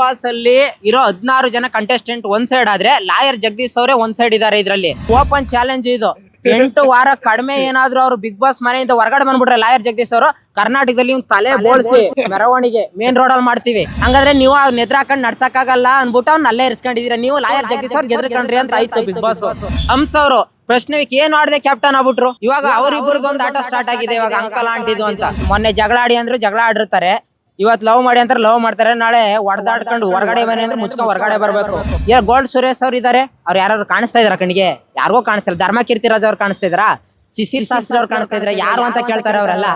Boss ಅಲ್ಲಿ ಇರೋ ಹದಿನಾರು ಜನ ಕಂಟೆಸ್ಟೆಂಟ್ ಒಂದ್ ಸೈಡ್ ಆದ್ರೆ ಲಾಯರ್ ಜಗದೀಶ್ ಅವರೇ ಒಂದ್ ಸೈಡ್ ಇದಾರೆ ಇದ್ರಲ್ಲಿ. ಓಪನ್ ಚಾಲೆಂಜ್ ಇದು. ಎಂಟು ವಾರ ಕಡಿಮೆ ಏನಾದ್ರು ಅವ್ರು ಬಿಗ್ ಬಾಸ್ ಮನೆಯಿಂದ ಹೊರಗಡೆ ಬಂದ್ಬಿಟ್ರೆ ಲಾಯರ್ ಜಗದೀಶ್ ಅವರು ಕರ್ನಾಟಕದಲ್ಲಿ ಇವ್ನ್ ತಲೆ ಬೋಳ್ಸಿ ಮೆರವಣಿಗೆ ಮೇನ್ ರೋಡ್ ಅಲ್ಲಿ ಮಾಡ್ತೀವಿ. ಹಂಗಾದ್ರೆ ನೀವು ನೆದ್ರ ಹಾಕೊಂಡು ನಡ್ಸಕ್ಕಾಗಲ್ಲ ಅನ್ಬಿಟ್ಟು ಅವ್ನ ಅಲ್ಲೇ ಇರ್ಸ್ಕೊಂಡಿದೀರ. ನೀವು ಲಾಯರ್ ಜಗದೀಶ್ ಅವ್ರು ಎದ್ರಕೊಂಡ್ರಿ ಅಂತ ಆಯ್ತು ಬಿಗ್ ಬಾಸ್. ಹಂಸ ಅವರು ಪ್ರಶ್ನೆಗೆ ಏನ್ ಆಡದೆ ಕ್ಯಾಪ್ಟನ್ ಆಗ್ಬಿಟ್ರು? ಇವಾಗ ಅವ್ರಿಬ್ರದ್ದು ಒಂದು ಆಟ ಸ್ಟಾರ್ಟ್ ಆಗಿದೆ ಇವಾಗ ಅಂಕಲ್ ಆಂಟಿದು ಅಂತ. ಮೊನ್ನೆ ಜಗಳ ಆಡಿ ಅಂದ್ರೆ ಜಗಳ ಆಡಿರ್ತಾರೆ. ಇವತ್ ಲವ್ ಮಾಡಿ ಅಂತಾರೆ ಲವ್ ಮಾಡ್ತಾರೆ. ನಾಳೆ ಹೊಡೆದಾಡ್ಕೊಂಡು ಹೊರಗಡೆ ಬನ್ನಿ ಅಂದ್ರೆ ಮುಚ್ಕೊಂಡು ಹೊರಗಡೆ ಬರ್ಬೇಕು. ಏ ಗೋಲ್ಡ್ ಸುರೇಶ್ ಅವ್ರು ಇದಾರೆ. ಅವ್ರು ಯಾರು ಕಾಣಿಸ್ತಾ ಇದಾರ ಕಣ್ಣಿಗೆ? ಯಾರಿಗೋ ಕಾಣಿಸ್ತಿಲ್ಲ ಧರ್ಮ ಕೀರ್ತಿರಾಜ್ ಅವ್ರು ಕಾಣಿಸ್ತಾ ಇದ್ರ? ಶಿಶಿರ್ ಶಾಸ್ತ್ರಿ ಅವ್ರು ಕಾಣಿಸ್ತಾ ಇದ್ರ. ಯಾರು ಅಂತ ಕೇಳ್ತಾರೆ ಅವರೆಲ್ಲ?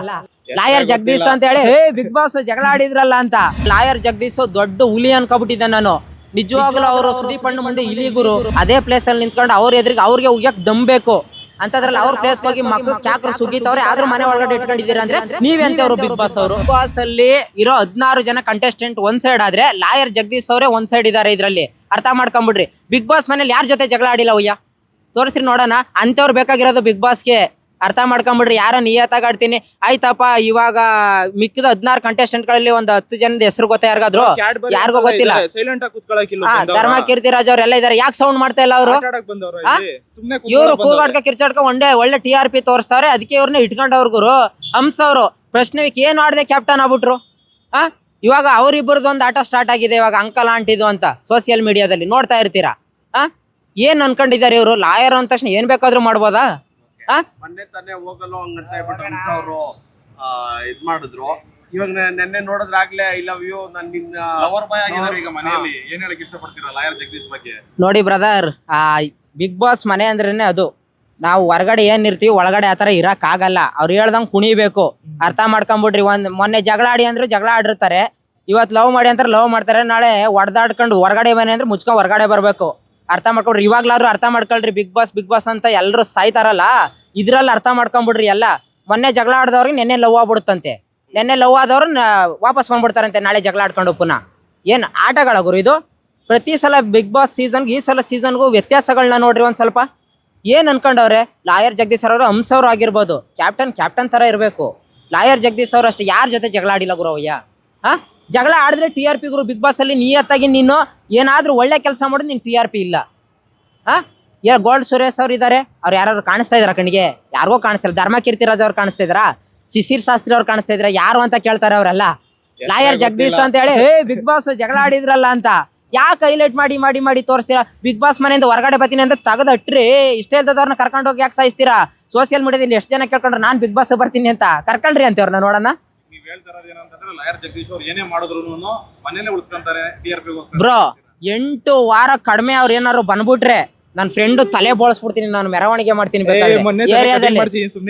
ಲಾಯರ್ ಜಗದೀಶ್ ಅಂತ ಹೇಳಿ, ಹೇ, ಬಿಗ್ ಬಾಸ್ ಜಗಳ ಆಡಿದ್ರಲ್ಲ ಅಂತ. ಲಾಯರ್ ಜಗದೀಶ್ ದೊಡ್ಡ ಹುಲಿ ಅನ್ಕೊಬಿಟ್ಟಿದ್ದೆ ನಾನು. ನಿಜವಾಗ್ಲೂ ಅವರು ಸುದೀಪ್ ಅಣ್ಣ ಮುಂದೆ ಇಲಿಗುರು ಅದೇ ಪ್ಲೇಸ್ ಅಲ್ಲಿ ನಿಂತ್ಕೊಂಡು ಅವ್ರ ಎದುರಿಗೆ ಅವ್ರಿಗೆ ಉಗ್ಯಕ್ ದಮ್ಬೇಕು ಅಂತದ್ರಲ್ಲಿ ಅವ್ರ ಪ್ಲೇಸ್ ಹೋಗಿ ಮಕ್ಕಳು ಕ್ಯಾಕ್ರು ಸುಗಿತವ್ರೆ ಆದ್ರೂ ಮನೆ ಒಳಗಡೆ ಇಟ್ಕೊಂಡಿದ್ದೀರಾ ಅಂದ್ರೆ ನೀವೆಂತವ್ರು ಬಿಗ್ ಬಾಸ್ ಅವರು ಬಾಸ್ ಅಲ್ಲಿ ಇರೋ ಹದಿನಾರು ಜನ ಕಂಟೆಸ್ಟೆಂಟ್ ಒಂದ್ ಸೈಡ್ ಆದ್ರೆ ಲಾಯರ್ ಜಗದೀಶ್ ಅವರೇ ಒಂದ್ ಸೈಡ್ ಇದಾರೆ ಇದ್ರಲ್ಲಿ. ಅರ್ಥ ಮಾಡ್ಕೊಂಬಿಡ್ರಿ. ಬಿಗ್ ಬಾಸ್ ಮನೇಲಿ ಯಾರ ಜೊತೆ ಜಗಳ ಆಡಿಲ್ಲ ಅಯ್ಯ ತೋರಿಸ್ರಿ ನೋಡೋಣ. ಅಂತವ್ರು ಬೇಕಾಗಿರೋದು ಬಿಗ್ ಬಾಸ್ಗೆ ಅರ್ಥ ಮಾಡ್ಕೊಂಬಿಡ್ರಿ ಯಾರ ನಿಯತ್ತಾಗಿ ಆಡ್ತೀನಿ ಆಯ್ತಪ್ಪ ಇವಾಗ ಮಿಕ್ಕಿದ ಹದಿನಾರು ಕಂಟೆಸ್ಟೆಂಟ್ಗಳಲ್ಲಿ ಒಂದ್ ಹತ್ತು ಜನದ ಹೆಸರು ಗೊತ್ತಾ ಯಾರಿಗಾದ್ರು? ಯಾರಿಗೂ ಗೊತ್ತಿಲ್ಲ. ಸೈಲೆಂಟ್ ಆಗಿ ಧರ್ಮ ಕೀರ್ತಿರಾಜ್ ಅವ್ರೆಲ್ಲ ಇದಾರೆ ಯಾಕೆ ಸೌಂಡ್ ಮಾಡ್ತಾ ಇಲ್ಲ ಅವರು? ಇವರು ಕೂಗಾಡ್ಕ ಕಿರ್ಚಾಡ್ಕ ಒಂದೇ ಒಳ್ಳೆ ಟಿ ಆರ್ ಪಿ ತೋರಿಸ್ತಾವ್ರೆ ಅದಕ್ಕೆ ಇವ್ರನ್ನ ಇಟ್ಕೊಂಡವ್ರ ಗುರು. ಹಂಸ ಅವರು ಪ್ರಶ್ನೆಗೆ ಏನ್ ಆಡದೆ ಕ್ಯಾಪ್ಟನ್ ಆಗ್ಬಿಟ್ರು? ಆ ಇವಾಗ ಅವ್ರಿಬ್ಬರದ್ದು ಒಂದು ಆಟ ಸ್ಟಾರ್ಟ್ ಆಗಿದೆ ಇವಾಗ ಅಂಕಲ್ ಆಂಟಿದು ಅಂತ ಸೋಷಿಯಲ್ ಮೀಡಿಯಾದಲ್ಲಿ ನೋಡ್ತಾ ಇರ್ತೀರಾ? ಆ ಏನ್ ಅನ್ಕೊಂಡಿದ್ದಾರೆ ಇವರು? ಲಾಯರ್ ಅಂದ ತಕ್ಷಣ ಏನ್ ಬೇಕಾದ್ರೂ ಮಾಡ್ಬೋದಾ? ಮೊನ್ನೆ ತಾನೇ ಹೋಗಲ್ಲ ಹಂಗಂತ ಹೇಳ್ಬಿಟ್ಟು ಹಂಸ ಅವರು ಇದ್ ಮಾಡಿದ್ರು. ಇವಾಗ ನೆನ್ನೆ ನೋಡಿದ್ರಾಗ್ಲೇ ಐ ಲವ್ ಯು ನನ್ ನಿನ್ನ ಲವರ್ ಬಾಯ್ ಆಗಿದ್ದಾರೆ ಈಗ ಮನೆಯಲ್ಲಿ. ಏನ್ ಹೇಳಕ್ ಇಷ್ಟಪಡ್ತೀರಾ ಲಾಯರ್ ಜಗದೀಶ್ ಬಗ್ಗೆ? ನೋಡಿ ಬ್ರದರ್ ಆ ಬಿಗ್ ಬಾಸ್ ಮನೆ ಅಂದ್ರೇನೆ ಅದು. ನಾವು ಹೊರಗಡೆ ಏನ್ ಇರ್ತೀವಿ ಒಳಗಡೆ ಆತರ ಇರಕ್ ಆಗಲ್ಲ ಅವ್ರು ಹೇಳ್ದಂಗ್ ಕುಣಿಬೇಕು. ಅರ್ಥ ಮಾಡ್ಕೊಂಬಿಡ್ರಿ. ಒಂದ್ ಮೊನ್ನೆ ಜಗಳ ಆಡಿ ಅಂದ್ರೆ ಜಗಳ ಆಡಿರ್ತಾರೆ. ಇವತ್ ಲವ್ ಮಾಡಿ ಅಂದ್ರೆ ಲವ್ ಮಾಡ್ತಾರೆ. ನಾಳೆ ಹೊಡೆದಾಡ್ಕೊಂಡು ಹೊರಗಡೆ ಮನೆ ಅಂದ್ರೆ ಮುಚ್ಕೊಂಡ್ ಹೊರಗಡೆ ಬರ್ಬೇಕು. ಅರ್ಥ ಮಾಡ್ಕೊಡ್ರಿ ಇವಾಗ್ಲಾರು ಅರ್ಥ ಮಾಡ್ಕೊಳ್ರಿ. ಬಿಗ್ ಬಾಸ್ ಬಿಗ್ ಬಾಸ್ ಅಂತ ಎಲ್ಲರೂ ಸಾಯ್ತಾರಲ್ಲ? ಇದ್ರಲ್ಲಿ ಅರ್ಥ ಮಾಡ್ಕೊಂಬಿಡ್ರಿ ಎಲ್ಲ. ಮೊನ್ನೆ ಜಗಳ ಆಡ್ದವ್ರಿಗೆ ನೆನ್ನೆ ಲವ್ ಆಗ್ಬಿಡುತ್ತಂತೆ ನೆನ್ನೆ ಲವ್ ಆದವ್ರು ವಾಪಸ್ ಬಂದ್ಬಿಡ್ತಾರಂತೆ. ನಾಳೆ ಜಗಳ ಆಡ್ಕೊಂಡು ಪುನಃ. ಏನು ಆಟಗಳ ಗುರು ಇದು? ಪ್ರತಿ ಸಲ ಬಿಗ್ ಬಾಸ್ ಸೀಸನ್ಗೆ ಈ ಸಲ ಸೀಸನ್ಗೂ ವ್ಯತ್ಯಾಸಗಳನ್ನ ನೋಡ್ರಿ ಒಂದು ಸ್ವಲ್ಪ. ಏನು ಅನ್ಕೊಂಡವ್ರೆ? ಲಾಯರ್ ಜಗದೀಶ್ ಅವರು ಹಂಸವ್ರು ಆಗಿರ್ಬೋದು. ಕ್ಯಾಪ್ಟನ್ ಕ್ಯಾಪ್ಟನ್ ಥರ ಇರಬೇಕು. ಲಾಯರ್ ಜಗದೀಶ್ ಅವರು ಅಷ್ಟೇ. ಯಾರ ಜೊತೆ ಜಗಳ ಆಡಿಲ್ಲ ಗುರು ಅವಯ್ಯ? ಹಾ? ಜಗಳ ಆಡಿದ್ರೆ ಟಿ ಆರ್ ಬಿಗ್ ಬಾಸ್ ಅಲ್ಲಿ ನಿಯತ್ತಾಗಿ ನೀನು ಏನಾದ್ರೂ ಒಳ್ಳೆ ಕೆಲಸ ಮಾಡಿದ್ರೆ ನಿನ್ ಟಿ ಆರ್ ಪಿ ಇಲ್ಲ. ಹಾ? ಏ ಗೋಲ್ಡ್ ಸುರೇಶ್ ಅವ್ರು ಇದಾರೆ. ಅವ್ರು ಯಾರು ಕಾಣಿಸ್ತಾ ಇದಾರ ಕಣ್ಣಿಗೆ? ಯಾರಿಗೋ ಕಾಣಿಸ್ತಿಲ್ಲ ಧರ್ಮ ಕೀರ್ತಿರಾಜ್ ಅವ್ರು ಕಾಣಿಸ್ತಾ ಇದಾರಾ ಶಿಶಿರ್ ಶಾಸ್ತ್ರಿ ಅವ್ರು ಕಾಣಿಸ್ತಾ ಇದ್ರ ಯಾರು ಅಂತ ಕೇಳ್ತಾರೆ ಅವರೆಲ್ಲ? ಲಾಯರ್ ಜಗದೀಶ್ ಅಂತ ಹೇಳಿ ಹೇ ಬಿಗ್ ಬಾಸ್ ಜಗಳ ಆಡಿದ್ರಲ್ಲ ಅಂತ. ಯಾಕೆ ಹೈಲೈಟ್ ಮಾಡಿ ಮಾಡಿ ಮಾಡಿ ತೋರಿಸ್ತೀರಾ? ಬಿಗ್ ಬಾಸ್ ಮನೆಯಿಂದ ಹೊರಗಡೆ ಬರ್ತೀನಿ ಅಂತ ತೆಗೆದಟ್ರಿ. ಇಷ್ಟೇ ಇಲ್ದದವ್ರನ್ನ ಕರ್ಕೊಂಡು ಹೋಗಿ ಯಾಕೆ ಸಾಯಿಸ್ತೀರಾ? ಸೋಷಿಯಲ್ ಮೀಡಿಯಾದಲ್ಲಿ ಎಷ್ಟು ಜನ ಕೇಳ್ಕೊಂಡ್ರೆ ನಾನು ಬಿಗ್ ಬಾಸ್ ಬರ್ತೀನಿ ಅಂತ. ಕರ್ಕೊಂಡ್ರಿ ಅಂತ ಅವ್ರನ್ನ ನೋಡೋಣ. ನೀವ್ ಹೇಳ್ತಾರದ್ ಏನಂತಂದ್ರೆ ಲಾಯರ್ ಜಗದೀಶ್ ಅವ್ರು ಏನೇ ಮಾಡಿದ್ರು ಮನೇಲೆ ಉಳ್ಸ್ಕೊಂತಾರೆ ಟಿ ಆರ್ ಬ್ರೋ ಎಂಟು ವಾರ ಕಡಿಮೆ ಅವ್ರ ಏನಾರು ಬಂದ್ಬಿಟ್ರೆ ನನ್ ಫ್ರೆಂಡ್ ತಲೆ ಬೋಳಿಸ್ಬಿಡ್ತೀನಿ ನಾನು ಮೆರವಣಿಗೆ ಮಾಡ್ತೀನಿ ಏರಿಯಾದಲ್ಲಿ.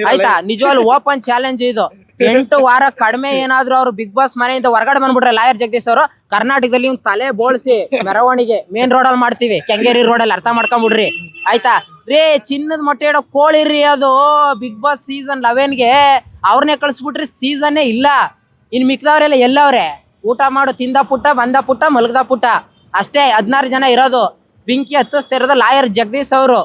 ಆಯ್ತಾ ನಿಜವಾಗ್ಲು ಓಪನ್ ಚಾಲೆಂಜ್ ಇದು. ಎಂಟು ವಾರ ಕಡಿಮೆ ಏನಾದ್ರು ಅವ್ರು ಬಿಗ್ ಬಾಸ್ ಮನೆಯಿಂದ ಹೊರಗಡೆ ಬಂದ್ಬಿಟ್ರೆ ಲಾಯರ್ ಜಗದೀಶ್ ಅವರು ಕರ್ನಾಟಕದಲ್ಲಿ ಇವ್ನ್ ತಲೆ ಬೋಳ್ಸಿ ಮೆರವಣಿಗೆ ಮೇನ್ ರೋಡ್ ಅಲ್ಲಿ ಮಾಡ್ತೀವಿ. ಕೆಂಗೇರಿ ರೋಡ್ ಅಲ್ಲಿ ಅರ್ಥ ಮಾಡ್ಕೊಂಡ್ಬಿಡ್ರಿ ಆಯ್ತಾ? ರೇ ಚಿನ್ನದ ಮೊಟ್ಟೆ ಇಡೋ ಕೋಳಿ ರೀ ಅದು ಬಿಗ್ ಬಾಸ್ ಸೀಸನ್ ಲೆವೆನ್ಗೆ ಅವ್ರನ್ನೇ ಕಳಿಸ್ಬಿಟ್ರಿ ಸೀಸನ್ನೇ ಇಲ್ಲ. ಇನ್ನು ಮಿಕ್ದವ್ರೆಲ್ಲ ಎಲ್ಲವ್ರೆ. ಊಟ ಮಾಡು ತಿಂದ ಪುಟ್ಟ ಬಂದ ಪುಟ್ಟ ಮಲಗ್ದ ಪುಟ್ಟ. ಅಷ್ಟೇ ಹದಿನಾರು ಜನ ಇರೋದು. ಬೆಂಕಿ ಹತ್ತಿಸ್ತಾ ಇರೋದು ಲಾಯರ್ ಜಗದೀಶ್ ಅವರು.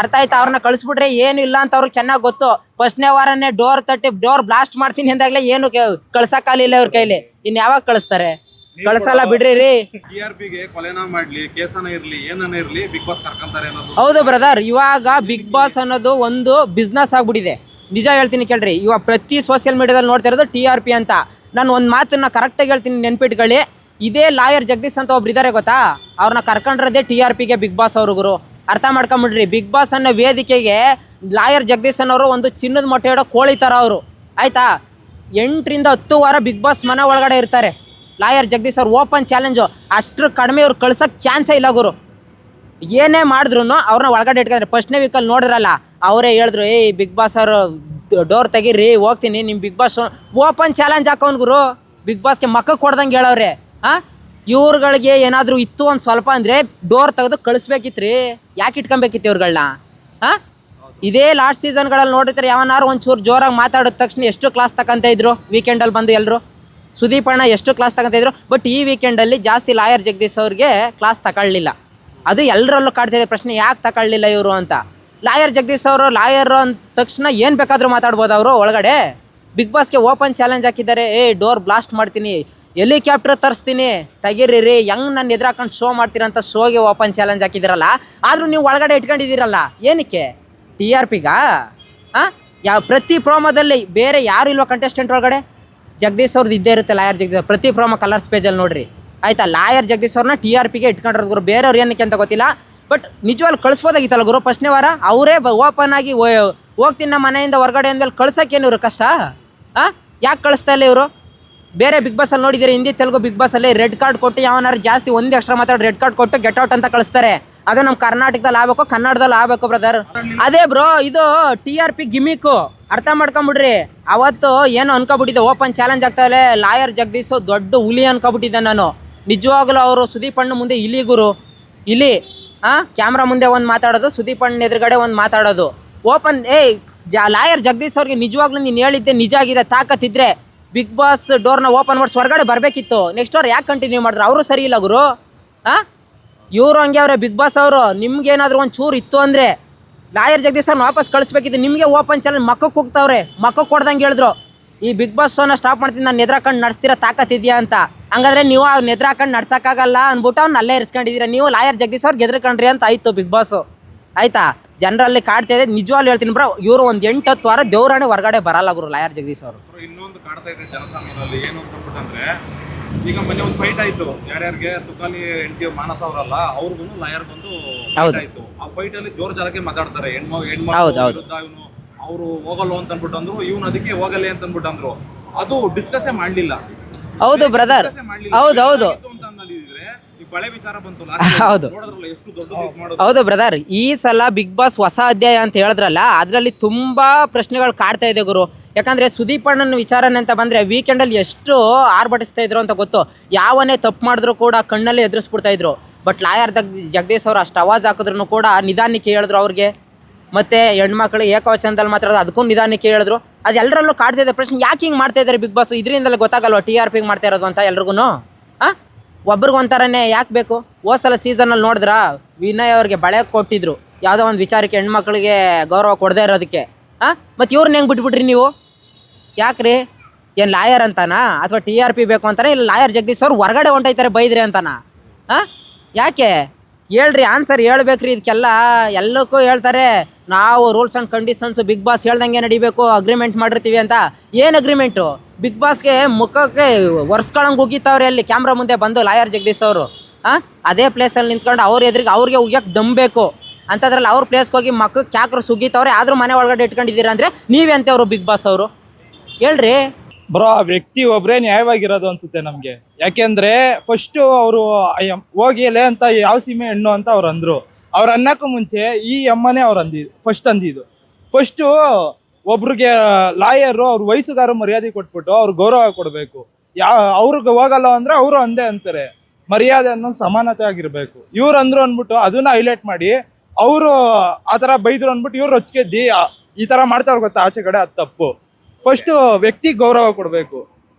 ಅರ್ಥ ಆಯ್ತಾ? ಅವ್ರನ್ನ ಕಳಿಸ್ಬಿಟ್ರೆ ಏನು ಇಲ್ಲ ಅಂತ ಅವ್ರಿಗೆ ಚೆನ್ನಾಗಿ ಗೊತ್ತು. ಫಸ್ಟ್ನೇ ವಾರನೇ ಡೋರ್ ತಟ್ಟಿ ಡೋರ್ ಬ್ಲಾಸ್ಟ್ ಮಾಡ್ತೀನಿ ಅಂದಾಗಲೇ ಏನು ಕಳ್ಸಕ್ಕಾಲಿಲ್ಲ ಅವ್ರ ಕೈಲಿ. ಇನ್ ಯಾವಾಗ ಕಳಿಸ್ತಾರೆ? ಕಳ್ಸಲ್ಲ ಬಿಡ್ರಿ ರೀ ಹೌದು ಬ್ರದರ್ ಇವಾಗ ಬಿಗ್ ಬಾಸ್ ಅನ್ನೋದು ಒಂದು ಬಿಸ್ನೆಸ್ ಆಗ್ಬಿಟ್ಟಿದೆ. ನಿಜ ಹೇಳ್ತೀನಿ ಕೇಳ್ರಿ ಇವಾಗ ಪ್ರತಿ ಸೋಷಿಯಲ್ ಮೀಡಿಯಾದಲ್ಲಿ ನೋಡ್ತಾ ಇರೋದು ಟಿ ಆರ್ ಪಿ ಅಂತ. ನಾನು ಒಂದು ಮಾತನ್ನ ಕರೆಕ್ಟಾಗಿ ಹೇಳ್ತೀನಿ ನೆನ್ಪಿಟ್ಕೊಳ್ಳಿ. ಇದೇ ಲಾಯರ್ ಜಗದೀಶ್ ಅಂತ ಒಬ್ರು ಇದ್ದಾರೆ ಗೊತ್ತಾ? ಅವ್ರನ್ನ ಕರ್ಕೊಂಡ್ರದೇ ಟಿ ಆರ್ ಪಿಗೆ ಬಿಗ್ ಬಾಸ್ ಅವ್ರಿಗೂ ಅರ್ಥ ಮಾಡ್ಕೊಂಬಿಡ್ರಿ ಬಿಗ್ ಬಾಸ್ ಅನ್ನೋ ವೇದಿಕೆಗೆ ಲಾಯರ್ ಜಗದೀಶ್ ಅನ್ನೋರು ಒಂದು ಚಿನ್ನದ ಮೊಟ್ಟೆ ಇಡೋ ಕೋಳಿ ಥರ ಅವರು. ಆಯಿತಾ? ಎಂಟರಿಂದ ಹತ್ತು ವಾರ ಬಿಗ್ ಬಾಸ್ ಮನೆ ಒಳಗಡೆ ಇರ್ತಾರೆ. ಲಾಯರ್ ಜಗದೀಶ್ ಅವ್ರು ಓಪನ್ ಚಾಲೆಂಜು ಅಷ್ಟು ಕಡಿಮೆ ಅವ್ರು ಕಳ್ಸೋಕ್ಕೆ ಚಾನ್ಸೇ ಇಲ್ಲ ಗುರು. ಏನೇ ಮಾಡಿದ್ರು ಅವ್ರನ್ನ ಒಳಗಡೆ ಇಟ್ಕೊಂಡ್ರೆ ಫಸ್ಟ್ನೇ ವೀಕಲ್ಲಿ ನೋಡಿದ್ರಲ್ಲ, ಅವರೇ ಹೇಳಿದ್ರು ಏಯ್ ಬಿಗ್ ಬಾಸ್ ಅವರು ಡೋರ್ ತೆಗೀರಿ, ಹೋಗ್ತೀನಿ ನಿಮ್ಮ ಬಿಗ್ ಬಾಸ್ ಓಪನ್ ಚಾಲೆಂಜ್ ಹಾಕೋನ್ ಗುರು. ಬಿಗ್ ಬಾಸ್ಗೆ ಮಕ್ಕ ಕೊಡ್ದಂಗೆ ಹೇಳವ್ರೆ. ಹಾಂ ಇವ್ರುಗಳಿಗೆ ಏನಾದರೂ ಇತ್ತು ಒಂದು ಸ್ವಲ್ಪ ಅಂದರೆ ಡೋರ್ ತೆಗೆದು ಕಳಿಸ್ಬೇಕಿತ್ತು ರೀ ಯಾಕೆ ಇಟ್ಕೊಬೇಕಿತ್ತು ಇವ್ರುಗಳನ್ನ ಹಾಂ ಇದೇ ಲಾಸ್ಟ್ ಸೀಸನ್ಗಳಲ್ಲಿ ನೋಡಿದ್ರೆ ಯಾವನಾರು ಒಂಚೂರು ಜೋರಾಗಿ ಮಾತಾಡಿದ ತಕ್ಷಣ ಎಷ್ಟು ಕ್ಲಾಸ್ ತಗೊಂತ ಇದ್ರು? ವೀಕೆಂಡಲ್ಲಿ ಬಂದು ಎಲ್ಲರೂ ಸುದೀಪ್ ಅಣ್ಣ ಎಷ್ಟು ಕ್ಲಾಸ್ ತಗೊಂತ ಇದ್ರು? ಬಟ್ ಈ ವೀಕೆಂಡಲ್ಲಿ ಜಾಸ್ತಿ ಲಾಯರ್ ಜಗದೀಶ್ ಅವ್ರಿಗೆ ಕ್ಲಾಸ್ ತಗೊಳ್ಳಿಲ್ಲ ಅದು ಎಲ್ಲರಲ್ಲೂ ಕಾಡ್ತಿದೆ ಪ್ರಶ್ನೆ ಯಾಕೆ ತಗೊಳ್ಳಿಲ್ಲ ಇವರು ಅಂತ. ಲಾಯರ್ ಜಗದೀಶ್ ಅವರು, ಲಾಯರ್ ಅಂದ ತಕ್ಷಣ ಏನು ಬೇಕಾದರೂ ಮಾತಾಡ್ಬೋದು ಅವರು ಒಳಗಡೆ. ಬಿಗ್ ಬಾಸ್ಗೆ ಓಪನ್ ಚಾಲೆಂಜ್ ಹಾಕಿದ್ದಾರೆ. ಏ, ಡೋರ್ ಬ್ಲಾಸ್ಟ್ ಮಾಡ್ತೀನಿ. ಹೆಲಿಕಾಪ್ಟರ್ ತರಿಸ್ತೀನಿ. ತೆಗೀರಿ ರೀ ಹೆಂಗ್ ನನ್ನ ಎದುರಾಕೊಂಡು ಶೋ ಮಾಡ್ತೀರಂತ ಶೋಗೆ ಓಪನ್ ಚಾಲೆಂಜ್ ಹಾಕಿದಿರಲ್ಲ. ಆದರೂ ನೀವು ಒಳಗಡೆ ಇಟ್ಕೊಂಡಿದ್ದೀರಲ್ಲ. ಏನಕ್ಕೆ? ಟಿ ಆರ್ ಪಿಗಾ ಹಾಂ ಯಾವ, ಪ್ರತಿ ಪ್ರೋಮೋದಲ್ಲಿ ಬೇರೆ ಯಾರು ಇಲ್ವಾ ಕಂಟೆಸ್ಟೆಂಟ್ ಒಳಗಡೆ? ಜಗದೀಶ್ ಅವ್ರದ್ದು ಇದ್ದೇ ಇರುತ್ತೆ ಲಾಯರ್ ಜಗದೀಶ್ ಪ್ರತಿ ಪ್ರೋಮೋ ಕಲರ್ಸ್ ಪೇಜಲ್ಲಿ ನೋಡ್ರಿ. ಆಯ್ತಾ, ಲಾಯರ್ ಜಗದೀಶ್ ಅವ್ರನ್ನ ಟಿ ಆರ್ ಪಿಗೆ ಇಟ್ಕೊಂಡಿರೋದು ಗುರು. ಬೇರೆಯವ್ರು ಏನಕ್ಕೆ ಅಂತ ಗೊತ್ತಿಲ್ಲ. ಬಟ್ ನಿಜವಾಗ್ಲು ಕಳಿಸ್ಬೋದಾಗಿತ್ತಲ್ಲ ಗುರು ಫಸ್ಟ್ನೇ ವಾರ? ಅವರೇ ಓಪನ್ ಆಗಿ ಹೋಗ್ತೀನಿ ನಮ್ಮ ಮನೆಯಿಂದ ಹೊರಗಡೆ ಅಂದ್ಮೇಲೆ ಕಳ್ಸೋಕ್ಕೇನು ಇವರು ಕಷ್ಟ? ಹಾಂ ಯಾಕೆ ಕಳಿಸ್ತಾ ಇಲ್ಲ ಇವರು? ಬೇರೆ ಬಿಗ್ ಬಾಸ್ ಅಲ್ಲಿ ನೋಡಿದ್ರೆ ಹಿಂದಿ, ತೆಲುಗು ಬಿಗ್ ಬಾಸಲ್ಲಿ ರೆಡ್ ಕಾರ್ಡ್ ಕೊಟ್ಟು ಯಾವನಾರು ಜಾಸ್ತಿ ಒಂದು ಎಕ್ಸ್ಟ್ರಾ ಮಾತಾಡಿ ರೆಡ್ ಕಾರ್ಡ್ ಕೊಟ್ಟು ಗೆಟ್ ಔಟ್ ಅಂತ ಕಳಿಸ್ತಾರೆ. ಅದು ನಮ್ಮ ಕರ್ನಾಟಕದಲ್ಲಿ ಆಗಬೇಕು, ಕನ್ನಡದಲ್ಲಿ ಆಗಬೇಕು ಬ್ರದರ್ ಅದೇ ಬ್ರೋ ಇದು ಟಿ ಆರ್ ಪಿ ಗಿಮಿಕು ಅರ್ಥ ಮಾಡ್ಕೊಂಬಿಡ್ರಿ. ಅವತ್ತು ಏನು ಅನ್ಕೊಬಿಟ್ಟಿದ್ದೆ ಓಪನ್ ಚಾಲೆಂಜ್ ಆಗ್ತಾವಲೆ ಲಾಯರ್ ಜಗದೀಶು ದೊಡ್ಡ ಹುಲಿ ಅನ್ಕೊಬಿಟ್ಟಿದ್ದೆ ನಾನು. ನಿಜವಾಗ್ಲೂ ಅವರು ಸುದೀಪ್ ಅಣ್ಣ ಮುಂದೆ ಇಲಿ ಗುರು. ಇಲಿ, ಆ, ಕ್ಯಾಮ್ರಾ ಮುಂದೆ ಒಂದು ಮಾತಾಡೋದು, ಸುದೀಪ್ ಅಣ್ಣ ಎದುರುಗಡೆ ಒಂದು ಮಾತಾಡೋದು. ಓಪನ್, ಏಯ್, ಜ, ಲಾಯರ್ ಜಗದೀಶ್ ಅವ್ರಿಗೆ ನಿಜವಾಗ್ಲೂ ನೀನು ಹೇಳಿದ್ದೆ ನಿಜ ಆಗಿದೆ ತಾಕತ್ತಿದ್ರೆ ಬಿಗ್ ಬಾಸ್ ಡೋರ್ನ ಓಪನ್ ಮಾಡಿಸಿ ಹೊರಗಡೆ ಬರಬೇಕಿತ್ತು. ನೆಕ್ಸ್ಟ್ ಅವ್ರು ಯಾಕೆ ಕಂಟಿನ್ಯೂ ಮಾಡಿದ್ರು? ಅವರು ಸರಿ ಇಲ್ಲ ಗುರು. ಹಾಂ ಇವರು ಹಂಗೆ ಅವರೇ, ಬಿಗ್ ಬಾಸ್ ಅವರು ನಿಮ್ಗೇನಾದರೂ ಒಂದು ಚೂರು ಇತ್ತು ಅಂದರೆ ಲಾಯರ್ ಜಗದೀಶ್ ಅವ್ರನ್ನ ವಾಪಸ್ ಕಳಿಸ್ಬೇಕಿತ್ತು. ನಿಮಗೆ ಓಪನ್ ಚಾಲೆಂಜ್ ಮಕ್ಕಕ್ಕೆ ಹೋಗ್ತಾವ್ರೆ ಮಕ್ಕಕ್ಕೆ ಕೊಡ್ದಂಗೆ ಹೇಳಿದ್ರು. ಈ ಬಿಗ್ ಬಾಸ್ ಶೋನ ಸ್ಟಾಪ್ ಮಾಡ್ತೀನಿ ನಾನು ನೆದ್ರಾಕೊಂಡು ನಡೆಸ್ತೀರ ಇದೆಯಾ ಅಂತ. ಹಂಗಾದ್ರೆ ನೀವು ಅವ್ರು ನೆದ್ರಾಕೊಂಡು ನಡ್ಸೋಕ್ಕಾಗಲ್ಲ ಅಂದ್ಬಿಟ್ಟು ಅವ್ನು ಅಲ್ಲೇ ಇರಿಸ್ಕೊಂಡಿದ್ದೀರಾ ನೀವು ಲಾಯರ್ ಜಗದೀಶ್ ಅವ್ರಿಗೆ ಗೆದ್ರಕೊಂಡ್ರಿ ಅಂತ ಆಯಿತು ಬಿಗ್ ಬಾಸು. ಆಯ್ತಾ? ಜನರಲ್ಲಿ ಕಾಡ್ತಾ ಇದೆ ನಿಜವಾಗ್ಲೂ ಹೇಳ್ತೀನಿ ಬ್ರೋ ಇವರು ಒಂದು ಎಂಟು ಹತ್ತು ವಾರ ದೇವ್ರಾಣೆ ಹೊರಗಡೆ ಬರಲ್ಲ ಗುರು ಲಾಯರ್ ಜಗದೀಶ್ ಅವರು. ಅವ್ರು ಇನ್ನೊಂದು ಕಾಡ್ತಾ ಇದೆ ಜನಸಾಮಾನ್ಯರಲ್ಲಿ ಏನು ಅಂತ ಅಂದ್ಬಿಟ್ಟಂದ್ರೆ ಈಗ ಮೊನ್ನೆ ಒಂದು ಫೈಟ್ ಆಯ್ತು. ಯಾರ್ಯಾರಿಗೆ? ತುಕಾಲಿ ಹೆಂಡತಿ ಮಾನಸ ಅವರಲ್ಲ ಅವ್ರಿಗೂ ಲಾಯರ್ ಬಂದು ಆಯ್ತು. ಆ ಫೈಟ್ ಅಲ್ಲಿ ಜೋರ್ ಜಲಕ್ಕೆ ಮಾತಾಡ್ತಾರೆ. ಹೆಣ್ಮ ಹೌದು. ವಿರುದ್ಧ ಇವನು ಅವರು ಹೋಗಲ್ಲ ಅಂತ ಅನ್ಬಿಟ್ಟು ಅಂದ್ರು ಇವ್ನು ಅದಕ್ಕೆ ಹೋಗಲ್ಲ ಅಂತ ಅನ್ಬಿಟ್ಟು ಅಂದ್ರು ಅದು ಡಿಸ್ಕಸೇ ಮಾಡ್ಲಿಲ್ಲ. ಹೌದು ಬ್ರದರ್. ಹೌದು, ಹೌದು. ಹೌದು. ಹೌದು ಬ್ರದರ್ ಈ ಸಲ ಬಿಗ್ ಬಾಸ್ ಹೊಸ ಅಧ್ಯಾಯ ಅಂತ ಹೇಳಿದ್ರಲ್ಲ ಅದರಲ್ಲಿ ತುಂಬಾ ಪ್ರಶ್ನೆಗಳು ಕಾಡ್ತಾ ಇದೆ ಗುರು. ಯಾಕಂದ್ರೆ ಸುದೀಪ್ ಅಣ್ಣನ ವಿಚಾರನೆ ಅಂತ ಬಂದ್ರೆ ವೀಕೆಂಡ್ ಅಲ್ಲಿ ಎಷ್ಟು ಆರ್ಭಟಿಸ್ತಾ ಇದ್ರು ಅಂತ ಗೊತ್ತು. ಯಾವನೇ ತಪ್ಪು ಮಾಡಿದ್ರು ಕೂಡ ಕಣ್ಣಲ್ಲಿ ಎದುರಿಸ್ಬಿಡ್ತಾ ಇದ್ರು. ಬಟ್ ಲಾಯರ್ ದಗ್ ಜಗದೀಶ್ ಅವರು ಅಷ್ಟು ಅವಾಜ್ ಹಾಕಿದ್ರು ಕೂಡ ನಿಧಾನಕ್ಕೆ ಹೇಳಿದ್ರು ಅವ್ರಿಗೆ. ಮತ್ತೆ ಹೆಣ್ಮಕ್ಳು ಏಕವಚನದಲ್ಲಿ ಮಾತ್ರ ಅದಕ್ಕೂ ನಿಧಾನಕ್ಕೆ ಹೇಳಿದ್ರು ಅದು ಎಲ್ಲರಲ್ಲೂ ಕಾಡ್ತಾ ಇದೆ ಪ್ರಶ್ನೆ, ಯಾಕೆ ಹಿಂಗೆ ಮಾಡ್ತಾ ಇದ್ದಾರೆ ಬಿಗ್ ಬಾಸ್ ಇದರಿಂದಲೇ ಗೊತ್ತಾಗಲ್ವಾ ಟಿ ಆರ್ ಪಿಗೆ ಮಾಡ್ತಾ ಇರೋದು ಅಂತ ಎಲ್ರಿಗೂ ಹಾಂ? ಒಬ್ರಿಗೆ ಒಂಥರನೇ ಯಾಕೆ ಬೇಕು? ಹೋದ ಸಲ ಸೀಸನಲ್ಲಿ ನೋಡಿದ್ರ? ವಿನಯ್ ಅವ್ರಿಗೆ ಬಳೆ ಕೊಟ್ಟಿದ್ರು. ಯಾವುದೋ ಒಂದು ವಿಚಾರಕ್ಕೆ ಹೆಣ್ಮಕ್ಳಿಗೆ ಗೌರವ ಕೊಡದೇ ಇರೋದಕ್ಕೆ. ಹಾಂ? ಮತ್ತು ಇವ್ರನ್ನ ಹೆಂಗೆ ಬಿಟ್ಬಿಟ್ರಿ ನೀವು? ಯಾಕ್ರಿ? ಏನು ಲಾಯರ್ ಅಂತಾನಾ? ಅಥವಾ ಟಿ ಆರ್ ಪಿ ಬೇಕು ಅಂತಾನೆ? ಇಲ್ಲ, ಲಾಯರ್ ಜಗದೀಶ್ ಅವ್ರು ಹೊರಗಡೆ ಹೊಂಟೈತಾರೆ ಬೈದ್ರಿ ಅಂತಾನಾ? ಹಾಂ? ಯಾಕೆ? ಹೇಳ್ರಿ ಆನ್ಸರ್ ಹೇಳ್ಬೇಕ್ರಿ, ಇದಕ್ಕೆಲ್ಲ ಎಲ್ಲಕ್ಕೂ ಹೇಳ್ತಾರೆ. ನಾವು rules and conditions Bigg Boss ಹೇಳ್ದಂಗೆ ನಡಿಬೇಕು ಅಗ್ರಿಮೆಂಟ್ ಮಾಡಿರ್ತೀವಿ ಅಂತ. ಏನು ಅಗ್ರಿಮೆಂಟು ಬಿಗ್ ಬಾಸ್ಗೆ ಮುಖಕ್ಕೆ ಒರ್ಸ್ಕೊಳಂಗೆ ಉಗಿತಾವ್ರೆ ಅಲ್ಲಿ ಕ್ಯಾಮ್ರಾ ಮುಂದೆ ಬಂದು ಲಾಯರ್ ಜಗದೀಶ್ ಅವರು. ಹಾಂ ಅದೇ ಪ್ಲೇಸಲ್ಲಿ ನಿಂತ್ಕೊಂಡು ಅವ್ರ ಎದುರಿಗೆ ಅವ್ರಿಗೆ ಉಗ್ಯಕ್ಕೆ ದಮ್ಬೇಕು ಅಂಥದ್ರಲ್ಲಿ ಅವ್ರ ಪ್ಲೇಸ್ಗೆ ಹೋಗಿ ಮಕ್ಕಳು ಕ್ಯಾಕ್ರು ಸುಗಿತಾವ್ರೆ ಆದರೂ ಮನೆ ಒಳಗಡೆ ಇಟ್ಕೊಂಡಿದ್ದೀರ ಅಂದರೆ ಅವರು ಬಿಗ್ ಬಾಸ್ ಅವರು. ಹೇಳ್ರಿ. ಬ್ರೋ ಆ ವ್ಯಕ್ತಿ ಒಬ್ಬರೇ ನ್ಯಾಯವಾಗಿರೋದು ಅನ್ಸುತ್ತೆ ನಮಗೆ. ಯಾಕೆಂದ್ರೆ ಫಸ್ಟ್ ಅವರು ಹೋಗಿಲೆ ಅಂತ ಯಾವ ಸೀಮೆ ಹೆಣ್ಣು ಅಂತ ಅವ್ರು ಅಂದರು. ಅವ್ರು ಅನ್ನಕ್ಕೂ ಮುಂಚೆ ಈ ಅಮ್ಮನೇ ಅವ್ರು ಅಂದಿ ಫಸ್ಟ್ ಅಂದಿದ್ದು. ಫಸ್ಟು ಒಬ್ರಿಗೆ ಲಾಯರು ಅವ್ರ ವಯಸ್ಸುಗಾರ ಮರ್ಯಾದೆ ಕೊಟ್ಬಿಟ್ಟು ಅವ್ರ ಗೌರವ ಕೊಡಬೇಕು. ಯಾವ ಅವ್ರಿಗೆ ಹೋಗಲ್ಲ ಅಂದ್ರೆ ಅವರು ಅಂದೇ ಅಂತಾರೆ. ಮರ್ಯಾದೆ ಅನ್ನೋದು ಸಮಾನತೆ ಆಗಿರಬೇಕು. ಇವ್ರು ಅಂದ್ರು ಅಂದ್ಬಿಟ್ಟು ಅದನ್ನ ಹೈಲೈಟ್ ಮಾಡಿ, ಅವರು ಆ ಥರ ಬೈದ್ರು ಅಂದ್ಬಿಟ್ಟು ಇವ್ರು ರೊಚ್ಗೆದ್ದಿ ಈ ಥರ ಮಾಡ್ತಾವ್ರು ಗೊತ್ತಾ? ಆಚೆ ಕಡೆ ಅದು ತಪ್ಪು. ಫಸ್ಟ್ ವ್ಯಕ್ತಿ ಗೌರವ ಕೊಡಬೇಕು.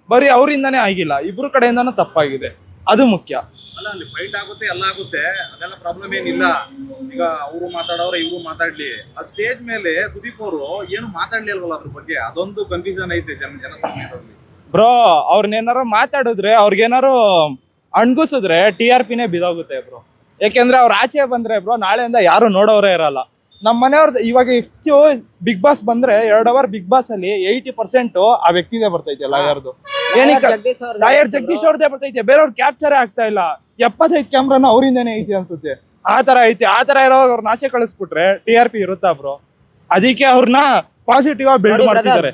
ಬರೀ ಅವರಿಂದಾನೇ ಆಗಿಲ್ಲ ಇಬ್ರು ಕಡೆಯಿಂದನೂ ತಪ್ಪಾಗಿದೆ. ಅದು ಮುಖ್ಯ. ಅಲ್ಲ ಅಲ್ಲಿ ಫೈಟ್ ಆಗುತ್ತೆ ಎಲ್ಲ ಆಗುತ್ತೆ ಅದೆಲ್ಲ ಪ್ರಾಬ್ಲಮ್ ಏನಿಲ್ಲ. ಈಗ ಅವರು ಮಾತಾಡೋರು ಇವರು ಮಾತಾಡ್ಲಿ. ಆ ಸ್ಟೇಜ್ ಮೇಲೆ ಸುದೀಪ್ ಅವರು ಏನು ಮಾತಾಡ್ಲಿಲ್ವಲ್ಲ ಅದ್ರ ಬಗ್ಗೆ? ಅದೊಂದು ಕನ್ಫ್ಯೂಷನ್ ಐತೆ ಜನ ಜನ ಬ್ರೋ ಅವ್ರನ್ನೇನಾರು ಮಾತಾಡಿದ್ರೆ ಅವ್ರಿಗೇನಾರು ಅಣ್ಗುಸಿದ್ರೆ ಟಿ ಆರ್ ಪಿನೇ ಬಿದೋಗುತ್ತೆ ಬ್ರೋ ಯಾಕೆಂದ್ರೆ ಅವ್ರ ಆಚೆ ಬಂದ್ರೆ ಬ್ರೋ ನಾಳೆಯಿಂದ ಯಾರು ನೋಡೋರೇ ಇರಲ್ಲ. ನಮ್ಮ ಮನೆಯವ್ರದ್ದು ಇವಾಗ ಹೆಚ್ಚು ಬಿಗ್ ಬಾಸ್ ಬಂದ್ರೆ ಎರಡು ಅವರ್ ಬಿಗ್ ಬಾಸ್ ಅಲ್ಲಿ ಏಯ್ಟಿ ಪರ್ಸೆಂಟ್ ಆ ವ್ಯಕ್ತಿದೇ ಬರ್ತೈತೆ ಲಾಯರ್ದು. ಏನಕ್ಕೆ ಲಾಯರ್ ಜಗದೀಶ್ ಅವ್ರದ್ದೇ ಬರ್ತೈತೆ. ಬೇರೆಯವ್ರು ಕ್ಯಾಪ್ಚರೇ ಆಗ್ತಾ ಇಲ್ಲ. ಎಪ್ಪತ್ತೈದು ಕ್ಯಾಮ್ರಾನ ಅವರಿಂದನೇ ಐತಿ ಅನ್ಸುತ್ತೆ. ಆ ತರ ಐತಿ. ಆ ತರ ಇರೋವಾಗ ಅವ್ರನ್ನ ಆಚೆ ಕಳಿಸ್ಬಿಟ್ರೆ ಟಿ ಆರ್ ಪಿ ಇರುತ್ತಾ ಬ್ರೋ ಅದಕ್ಕೆ ಅವ್ರನ್ನ ಪಾಸಿಟಿವ್ ಆಗಿ ಬಿಲ್ಡ್ ಮಾಡ್ತಿದ್ದಾರೆ.